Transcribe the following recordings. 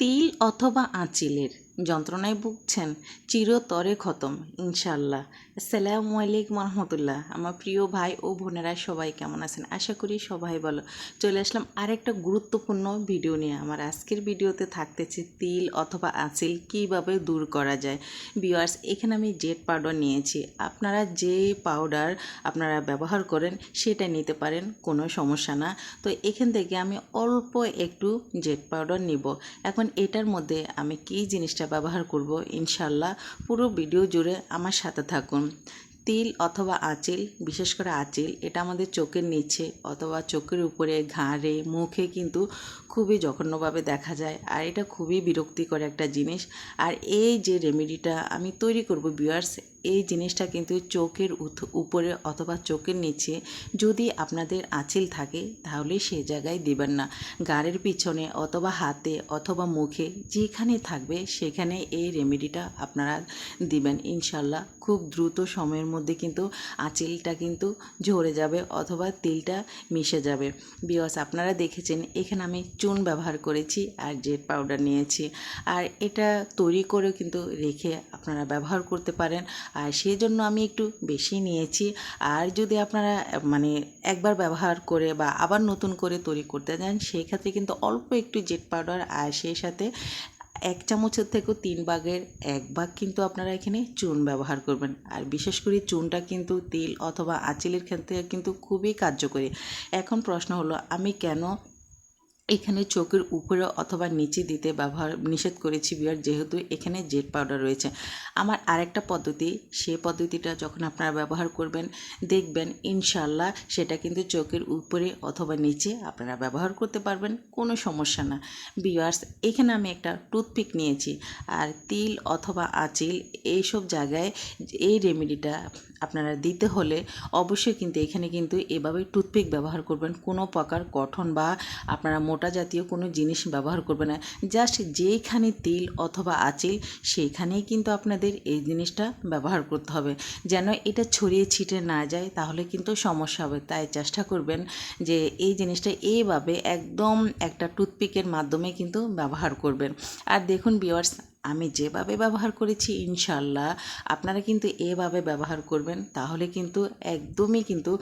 তিল অথবা আঁচিলের। যন্ত্রণায় ভুগছেন, চিরতরে খতম ইনশাল্লাহ আসসালামু আলাইকুম রহমতুল্লাহ। আমার প্রিয় ভাই ও বোনেরা সবাই কেমন আছেন? আশা করি সবাই ভালো। চলে আসলাম আরেকটা গুরুত্বপূর্ণ ভিডিও নিয়ে। আমার আজকের ভিডিওতে থাকতেছে তিল অথবা আঁচিল কীভাবে দূর করা যায়। বিওয়ার্স এখানে আমি জেট পাউডার নিয়েছি। আপনারা যে পাউডার আপনারা ব্যবহার করেন, সেটা নিতে পারেন, কোনো সমস্যা না। তো এখান থেকে আমি অল্প একটু জেট পাউডার নিব। এখন এটার মধ্যে আমি কী জিনিসটা ব্যবহার করব, ইনশাল্লাহ পুরো ভিডিও জুড়ে আমার সাথে থাকুন। তিল অথবা আঁচিল, বিশেষ করে আঁচিল, এটা আমাদের চোখের নিচে অথবা চোখের উপরে, ঘাড়ে, মুখে কিন্তু খুবই জঘন্যভাবে দেখা যায়। আর এটা খুবই বিরক্তিকর একটা জিনিস। আর এই যে রেমেডিটা আমি তৈরি করব বিয়ার্স এই জিনিসটা কিন্তু চোখের উপরে অথবা চোখের নিচে যদি আপনাদের আঁচিল থাকে, তাহলে সে জায়গায় দিবেন না। গাড়ির পিছনে অথবা হাতে অথবা মুখে যেখানে থাকবে, সেখানে এই রেমেডিটা আপনারা দিবেন। ইনশাল্লাহ খুব দ্রুত সময়ের মধ্যে কিন্তু আঁচিলটা কিন্তু ঝরে যাবে অথবা তিলটা মিশে যাবে। বিকজ আপনারা দেখেছেন, এখানে আমি চুন ব্যবহার করেছি আর জেট পাউডার নিয়েছি। আর এটা তৈরি করে কিন্তু রেখে আপনারা ব্যবহার করতে পারেন। আর সেই জন্য আমি একটু বেশি নিয়েছি। আর যদি আপনারা মানে একবার ব্যবহার করে বা আবার নতুন করে তৈরি করতে যান, সেই ক্ষেত্রে কিন্তু অল্প একটু জেট পাউডার আর সেই সাথে এক চামচের থেকেও তিন ভাগের এক ভাগ কিন্তু আপনারা এখানে চুন ব্যবহার করবেন। আর বিশেষ করে চুনটা কিন্তু তিল অথবা আঁচিলের ক্ষেত্রে কিন্তু খুবই কার্যকরী। এখন প্রশ্ন হলো, আমি কেন এখানে চোখের উপরে অথবা নিচে দিতে ব্যবহার, নিষেধ করেছি বিয়ার, যেহেতু এখানে জেট পাউডার রয়েছে। আমার আরেকটা পদ্ধতি, সে পদ্ধতিটা যখন আপনারা ব্যবহার করবেন, দেখবেন ইনশাল্লাহ সেটা কিন্তু চোখের উপরে অথবা নিচে আপনারা ব্যবহার করতে পারবেন, কোনো সমস্যা না। বিয়ার্স, এখানে আমি একটা টুথপিক নিয়েছি, আর তিল অথবা আঁচিল, এইসব জায়গায় এই রেমেডিটা আপনারা দিতে হলে অবশ্যই কিন্তু এখানে কিন্তু এভাবে টুথপিক ব্যবহার করবেন। কোনো প্রকার গঠন বা আপনারা মোটা জাতীয় কোনো জিনিস ব্যবহার করবেন না। জাস্ট যেইখানে তিল অথবা আঁচিল, সেইখানেই কিন্তু আপনাদের এই জিনিসটা ব্যবহার করতে হবে। যেন এটা ছড়িয়ে ছিটে না যায়, তাহলে কিন্তু সমস্যা হবে। তাই চেষ্টা করবেন যে এই জিনিসটা এইভাবে একদম একটা টুথপিকের মাধ্যমে কিন্তু ব্যবহার করবেন। আর দেখুন বিয়ার্স আমি যেভাবে ব্যবহার করেছি ইনশাল্লাহ আপনারা কিন্তু এভাবে ব্যবহার করবেন তাহলে কিন্তু একদমই কিন্তু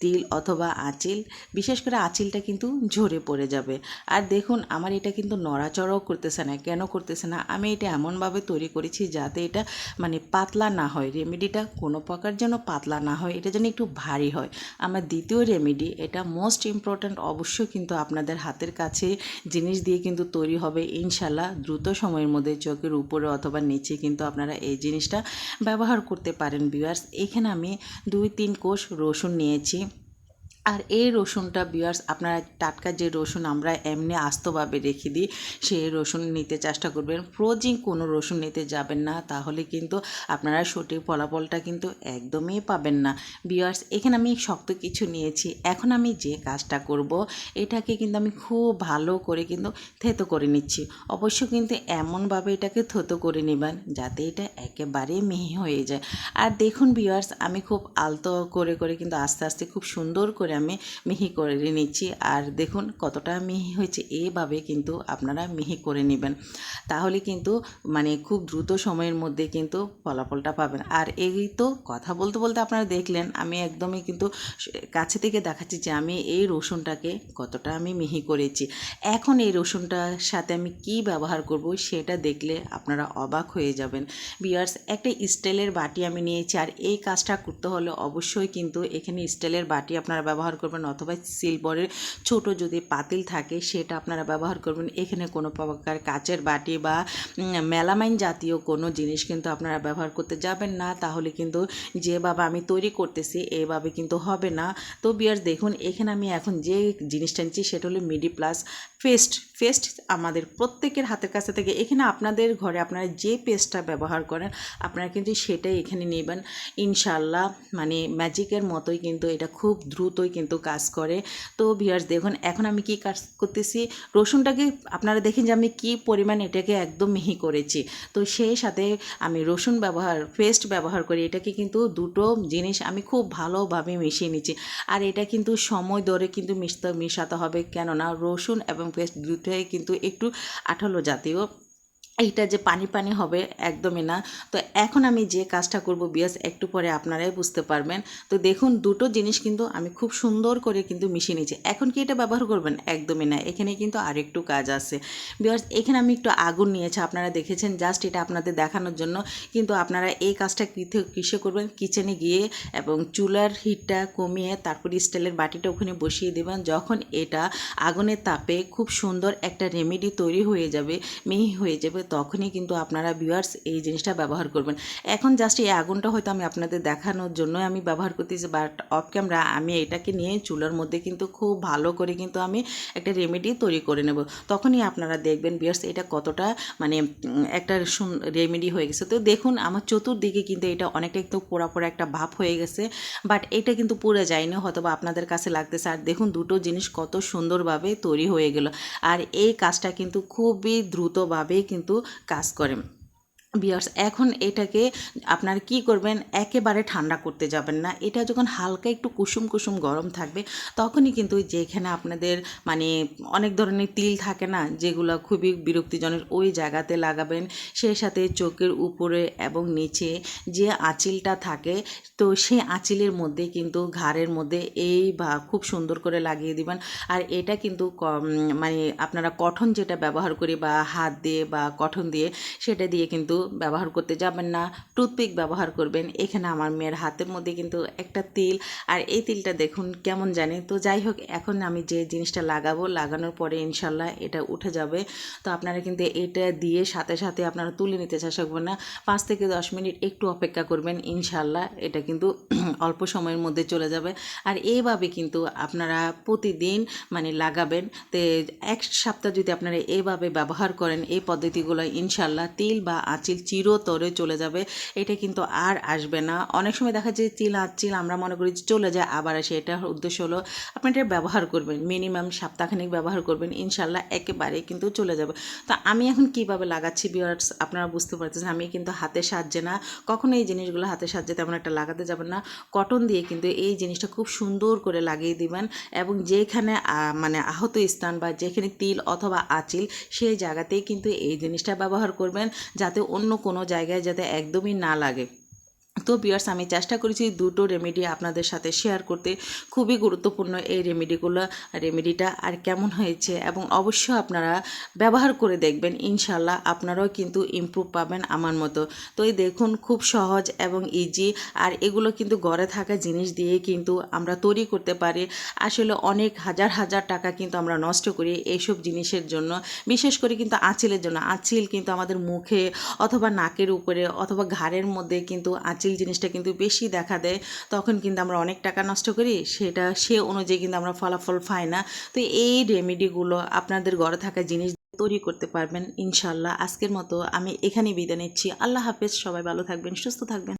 তিল অথবা আঁচিল, বিশেষ করে আঁচিলটা কিন্তু ঝরে পড়ে যাবে। আর দেখুন, আমার এটা কিন্তু নড়াচড়াও করতেছে না, কেন করতেছে না? আমি এটা এমনভাবে তৈরি করেছি যাতে এটা মানে পাতলা না হয়। রেমেডিটা কোনো প্রকার যেন পাতলা না হয়, এটা যেন একটু ভারী হয়। আমার দ্বিতীয় রেমেডি, এটা মোস্ট ইম্পর্ট্যান্ট অবশ্যই কিন্তু আপনাদের হাতের কাছে জিনিস দিয়ে কিন্তু তৈরি হবে। ইনশাল্লাহ দ্রুত সময়ের মধ্যে চোখের উপরে অথবা নিচে কিন্তু আপনারা এই জিনিসটা ব্যবহার করতে পারেন বিয়ার্স এখানে আমি দুই তিন কোষ রসুন নিয়েছি। আর এই রসুনটা বিয়ার্স আপনারা টাটকা যে রসুন আমরা এমনি আস্তভাবে রেখে দিই, সেই রসুন নিতে চেষ্টা করবেন। ফ্রোজিং কোনো রসুন নিতে যাবেন না, তাহলে কিন্তু আপনারা সঠিক ফলাফলটা কিন্তু একদমই পাবেন না। বিয়ার্স এখানে আমি শক্ত কিছু নিয়েছি। এখন আমি যে কাজটা করব, এটাকে কিন্তু আমি খুব ভালো করে কিন্তু থেতো করে নিচ্ছি। অবশ্য কিন্তু এমনভাবে এটাকে থেতো করে নেবেন যাতে এটা একেবারে মিহি হয়ে যায়। আর দেখুন বিয়ার্স আমি খুব আলতো করে করে কিন্তু আস্তে আস্তে খুব সুন্দর করে আমি মিহি করে নিচ্ছি। আর দেখুন কতটা মিহি হয়েছে। এইভাবে কিন্তু আপনারা মিহি করে নেবেন। তাহলে কিন্তু মানে খুব দ্রুত সময়ের মধ্যে কিন্তু ফলাফলটা পাবেন। আর এই তো কথা বলতে বলতে আপনারা দেখলেন, আমি একদমই কিন্তু কাছে থেকে দেখাচ্ছি যে আমি এই রসুনটাকে কতটা আমি মিহি করেছি। এখন এই রসুনটার সাথে আমি কি ব্যবহার করব সেটা দেখলে আপনারা অবাক হয়ে যাবেন। বিয়ার্স, একটা স্টিলের বাটি আমি নিয়েছি। আর এই কাজটা করতে হলে অবশ্যই কিন্তু এখানে স্টিলের বাটি আপনারা ব্যবহার করবেন অথবা সিলভারের ছোট যদি পাতিল থাকে, সেটা আপনারা ব্যবহার করবেন। এখানে কোনো প্রকার কাচের বাটি বা মেলামাইন জাতীয় কোনো জিনিস কিন্তু আপনারা ব্যবহার করতে যাবেন না। তাহলে কিন্তু যেভাবে আমি তৈরি করতেছি এইভাবে কিন্তু হবে না। তো বিয়ার্স দেখুন, এখানে আমি এখন যে জিনিসটা নিচ্ছি সেটা হলো মিডি প্লাস পেস্ট পেস্ট আমাদের প্রত্যেকের হাতের কাছে থেকে, এখানে আপনাদের ঘরে আপনারা যে পেস্টটা ব্যবহার করেন, আপনারা কিন্তু সেটাই এখানে নেবেন। ইনশাল্লাহ মানে ম্যাজিকের মতোই কিন্তু এটা খুব দ্রুতই কিন্তু কাজ করে। তো ভিউয়ার্স দেখুন, এখন আমি কি কাজ করতেছি? রসুনটাকে আপনারা দেখেন যে আমি কি পরিমাণ এটাকে একদম মিহি করেছি। তো সেই সাথে আমি রসুন ব্যবহার পেস্ট ব্যবহার করি। এটাকে কিন্তু দুটো জিনিস আমি খুব ভালোভাবে মিশিয়ে নিচ্ছি। আর এটা কিন্তু সময় ধরে কিন্তু মিশতে, মিশাতে হবে। কেননা রসুন এবং পেস্ট দুটোই কিন্তু একটু আঠালো জাতীয় এইটা যে পানি পানি হবে একদমই না। তো এখন আমি যে কাজটা করব বিয়াস, একটু পরে আপনারাই বুঝতে পারবেন। তো দেখুন, দুটো জিনিস কিন্তু আমি খুব সুন্দর করে কিন্তু মিশিয়ে নিয়েছি। এখন কি এটা ব্যবহার করবেন? একদমই না। এখানে কিন্তু আরেকটু কাজ আছে। বিয়াস, এখানে আমি একটু আগুন নিয়েছি। আপনারা দেখেছেন জাস্ট এটা আপনাদের দেখানোর জন্য। কিন্তু আপনারা এই কাজটা কিথে- কিসে করবেন? কিচেনে গিয়ে এবং চুলার হিটটা কমিয়ে তারপর স্টিলের বাটিটা ওখানে বসিয়ে দেবেন। যখন এটা আগুনের তাপে খুব সুন্দর একটা রেমেডি তৈরি হয়ে যাবে, মিহি হয়ে যাবে তখনই কিন্তু আপনারা ভিউয়ার্স এই জিনিসটা ব্যবহার করবেন। এখন জাস্ট এই আগুনটা হয়তো আমি আপনাদের দেখানোর জন্য আমি ব্যবহার করতেছি বাট অফ ক্যামেরা আমি এটাকে নিয়ে চুলার মধ্যে কিন্তু খুব ভালো করে কিন্তু আমি একটা রেমেডি তৈরি করে নেব। তখনই আপনারা দেখবেন ভিউয়ার্স এটা কতটা মানে একটা রেমেডি হয়ে গেছে। তো দেখুন, আমার চতুর্দিকে কিন্তু এটা অনেকটা একটু পোড়া পোড়া একটা ভাব হয়ে গেছে বাট এটা কিন্তু পুড়ে যায়নি হয়তো বা আপনাদের কাছে লাগতেছে। আর দেখুন, দুটো জিনিস কত সুন্দরভাবে তৈরি হয়ে গেল। আর এই কাজটা কিন্তু খুবই দ্রুতভাবে কিন্তু কাজ করে বিয়ার্স, এখন এটাকে আপনার কি করবেন? একেবারে ঠান্ডা করতে যাবেন না। এটা যখন হালকা একটু কুসুম কুসুম গরম থাকবে, তখনই কিন্তু যেখানে আপনাদের মানে অনেক ধরনের তিল থাকে না, যেগুলো খুবই বিরক্তিজনক, ওই জায়গাতে লাগাবেন। সেই সাথে চোখের উপরে এবং নিচে যে আঁচিলটা থাকে, তো সেই আঁচিলের মধ্যে কিন্তু ঘাড়ের মধ্যে এই বা খুব সুন্দর করে লাগিয়ে দিবেন। আর এটা কিন্তু মানে আপনারা কঠন যেটা ব্যবহার করি বা হাত দিয়ে বা কঠন দিয়ে, সেটা দিয়ে কিন্তু ব্যবহার করতে যাবেন না, টুথপিক ব্যবহার করবেন। এখানে আমার মেয়ের হাতের মধ্যে কিন্তু একটা তিল। আর এই তিলটা দেখুন কেমন জানি। তো যাই হোক, এখন আমি যে জিনিসটা লাগাবো, লাগানোর পরে ইনশাল্লাহ এটা উঠে যাবে। তো আপনারা কিন্তু এটা দিয়ে সাথে সাথে আপনারা তুলে নিতে চেষ্টা করবেন না। পাঁচ থেকে দশ মিনিট একটু অপেক্ষা করবেন, ইনশাল্লাহ এটা কিন্তু অল্প সময়ের মধ্যে চলে যাবে। আর এইভাবে কিন্তু আপনারা প্রতিদিন মানে লাগাবেন। তো এক সপ্তাহ যদি আপনারা এইভাবে ব্যবহার করেন, এই পদ্ধতিগুলো ইনশাল্লাহ তিল বা আঁচিল চিরতরে চলে যাবে, এটা কিন্তু আর আসবে না। অনেক সময় দেখা যায় তিল আঁচিল আমরা মনে করি চলে যায়, আবার আসে। এটার উদ্দেশ্য হলো আপনি এটা ব্যবহার করবেন মিনিমাম সপ্তাহখানিক ব্যবহার করবেন, ইনশাল্লাহ একেবারে কিন্তু চলে যাবে। তো আমি এখন কীভাবে লাগাচ্ছি বিয়ার্স আপনারা বুঝতে পারতেছেন, আমি কিন্তু হাতে সাহায্যে না। কখনো এই জিনিসগুলো হাতে সাহায্যে তেমন একটা লাগাতে যাবেন না। কটন দিয়ে কিন্তু এই জিনিসটা খুব সুন্দর করে লাগিয়ে দিবেন এবং যেখানে মানে আহত স্থান বা যেখানে তিল অথবা আঁচিল, সেই জায়গাতেই কিন্তু এই জিনিসটা ব্যবহার করবেন, যাতে অন্য কোনো জায়গায় যাতে একদমই না লাগে। তো বিয়ার্স আমি চেষ্টা করেছি দুটো রেমেডি আপনাদের সাথে শেয়ার করতে। খুবই গুরুত্বপূর্ণ এই রেমেডিগুলো রেমেডিটা আর কেমন হয়েছে এবং অবশ্যই আপনারা ব্যবহার করে দেখবেন ইনশাল্লাহ আপনারাও কিন্তু ইমপ্রুভ পাবেন আমার মতো। তো এই দেখুন, খুব সহজ এবং ইজি আর এগুলো কিন্তু ঘরে থাকা জিনিস দিয়ে কিন্তু আমরা তৈরি করতে পারি। আসলে অনেক হাজার হাজার টাকা কিন্তু আমরা নষ্ট করি এইসব জিনিসের জন্য, বিশেষ করে কিন্তু আঁচিলের জন্য। আঁচিল কিন্তু আমাদের মুখে অথবা নাকের উপরে অথবা ঘাড়ের মধ্যে কিন্তু আঁচিল জিনিসটা কিন্তু বেশি দেখা দেয়, তখন কিন্তু আমরা অনেক টাকা নষ্ট করি, সেটা সে অনুযায়ী কিন্তু আমরা ফলাফল পাই না। তো এই রেমেডিগুলো আপনাদের ঘরে থাকা জিনিস তৈরি করতে পারবেন ইনশাল্লাহ আজকের মতো আমি এখানেই বিদায় নিচ্ছি। আল্লাহ হাফেজ, সবাই ভালো থাকবেন, সুস্থ থাকবেন।